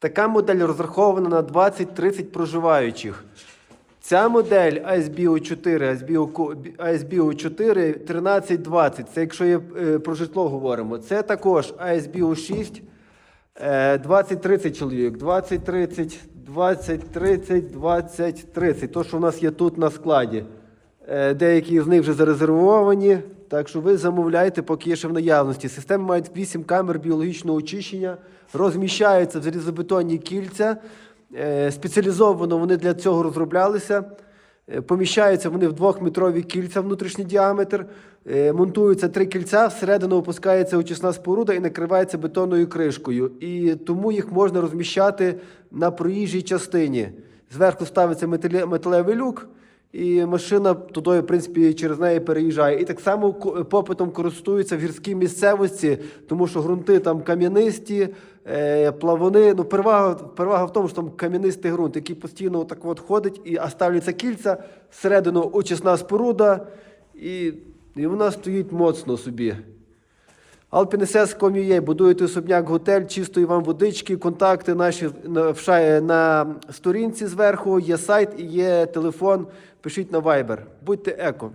Така модель розрахована на 20-30 проживаючих. Ця модель ASBO 4, ASBO 4 1320. Це якщо є е, про житло говоримо. Це також ASBO 6 е, 20-30 чоловік. 20-30, 20-30, 20-30. То, що у нас є тут на складі. Е, Деякі з них вже зарезервовані. Так що ви замовляйте, поки є ще в наявності. Системи мають 8 камер біологічного очищення, розміщаються в залізобетонні кільця. Е, Спеціалізовано вони для цього розроблялися. Е, Поміщаються вони в двохметрові кільця внутрішній діаметр, Е, монтуються три кільця, всередину опускається очисна споруда і накривається бетонною кришкою. І тому їх можна розміщати на проїжджій частині. Зверху ставиться металевий люк, і машина туди, в принципі, через неї переїжджає. І так само попитом користуються в гірській місцевості, тому що ґрунти там кам'янисті, плавони. Ну, перевага, перевага в тому, що там кам'янистий ґрунт, який постійно так от ходить, і, ставляться кільця, всередину очисна споруда, і, і вона стоїть моцно собі. Alpinss.com.ua, будуєте особняк, готель, чистої вам водички, контакти наші на, на сторінці зверху, є сайт і є телефон. Пишіть на Viber. Будьте еко.